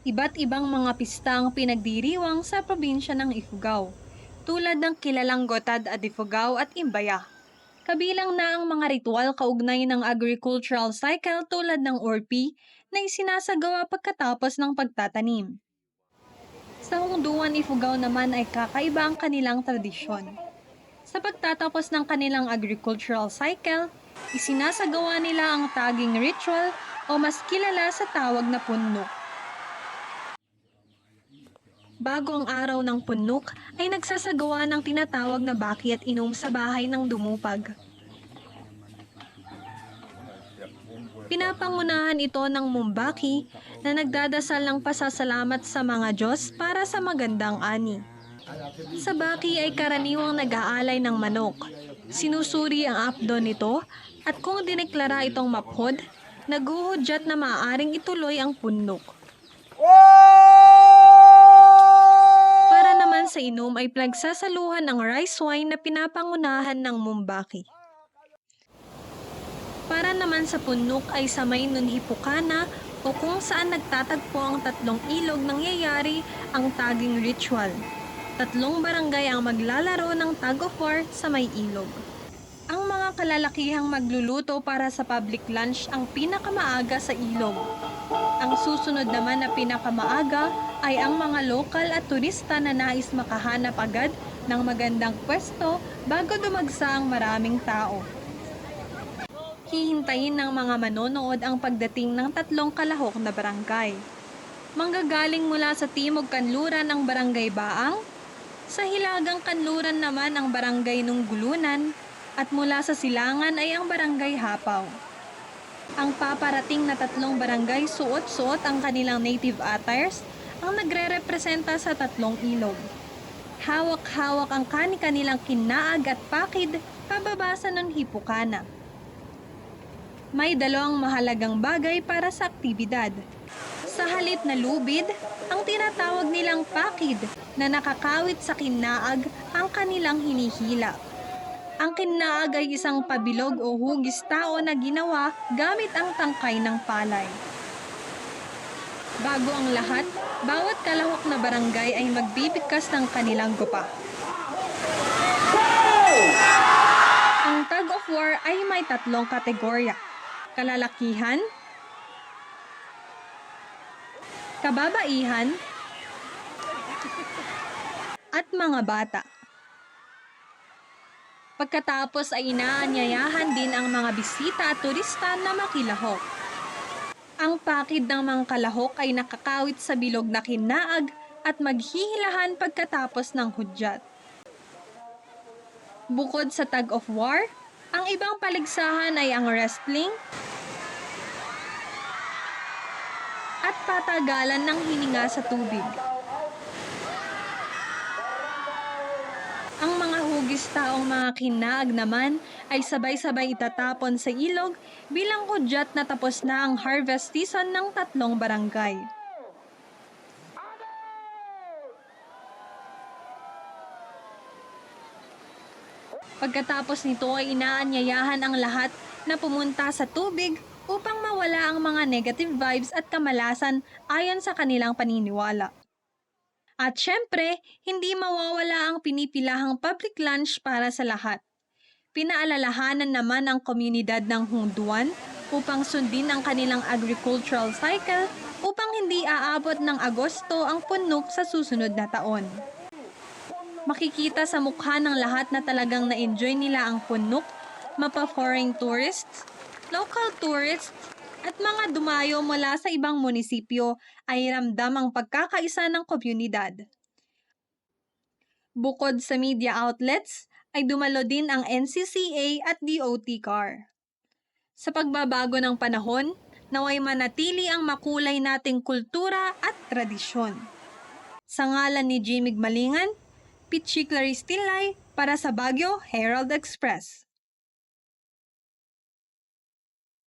Iba't ibang mga pista ang pinagdiriwang sa probinsya ng Ifugao, tulad ng kilalang Gotad at Ifugao at Imbaya. Kabilang na ang mga ritual kaugnay ng agricultural cycle tulad ng Orpi na isinasagawa pagkatapos ng pagtatanim. Sa Hungduan Ifugao naman ay kakaiba ang kanilang tradisyon. Sa pagtatapos ng kanilang agricultural cycle, isinasagawa nila ang tagging ritual o mas kilala sa tawag na punok. Bago ang araw ng punok, ay nagsasagawa ng tinatawag na baki at inom sa bahay ng dumupag. Pinapangunahan ito ng mumbaki na nagdadasal ng pasasalamat sa mga Diyos para sa magandang ani. Sa baki ay karaniwang nag-aalay ng manok. Sinusuri ang apdo nito at kung dineklara itong maphod, naguhudyat na maaaring ituloy ang punok. Para sa inom ay pinagsasaluhan ng rice wine na pinapangunahan ng mumbaki. Para naman sa punok ay sa may nunhipukana o kung saan nagtatagpo ang tatlong ilog nangyayari ang tagging ritual. Tatlong barangay ang maglalaro ng tag of war sa may ilog. Mga kalalakihang magluluto para sa public lunch ang pinakamaaga sa ilog. Ang susunod naman na pinakamaaga ay ang mga lokal at turista na nais makahanap agad ng magandang pwesto bago dumagsa ang maraming tao. Hihintayin ng mga manonood ang pagdating ng tatlong kalahok na barangay. Manggagaling mula sa timog kanluran ang barangay Baang, sa hilagang kanluran naman ang barangay Nunggulunan, at mula sa silangan ay ang barangay Hapaw. Ang paparating na tatlong barangay suot-suot ang kanilang native attires ang nagre-representa sa tatlong ilog. Hawak-hawak ang kani-kanilang kinaag at pakid pababasa ng hipukana. May dalawang mahalagang bagay para sa aktibidad. Sa halip na lubid, ang tinatawag nilang pakid na nakakawit sa kinaag ang kanilang hinihila. Ang kinaag ay isang pabilog o hugis tao na ginawa gamit ang tangkay ng palay. Bago ang lahat, bawat kalahok na barangay ay magbibigkas ng kanilang gupa. Ang tug of war ay may tatlong kategorya. Kalalakihan, kababaihan, at mga bata. Pagkatapos ay inaanyayahan din ang mga bisita at turista na makilahok. Ang pakid ng mga kalahok ay nakakawit sa bilog na kinaag at maghihilahan pagkatapos ng hudyat. Bukod sa tug of war, ang ibang paligsahan ay ang wrestling at patagalan ng hininga sa tubig. Ang mga kinaag naman ay sabay-sabay itatapon sa ilog bilang hudyat na tapos na ang harvest season ng tatlong barangay. Pagkatapos nito ay inaanyayahan ang lahat na pumunta sa tubig upang mawala ang mga negative vibes at kamalasan ayon sa kanilang paniniwala. At syempre, hindi mawawala ang pinipilahang public lunch para sa lahat. Pinaalalahanan naman ang komunidad ng Hungduan upang sundin ang kanilang agricultural cycle upang hindi aabot ng Agosto ang punok sa susunod na taon. Makikita sa mukha ng lahat na talagang na-enjoy nila ang punok, mapa-foreign tourists, local tourists, at mga dumayo mula sa ibang munisipyo ay ramdam ang pagkakaisa ng komunidad. Bukod sa media outlets, ay dumalo din ang NCCA at DOT car. Sa pagbabago ng panahon, naway manatili ang makulay nating kultura at tradisyon. Sa ngalan ni Jimig Malingan, Pichi Clarice Tilay para sa Baguio Herald Express.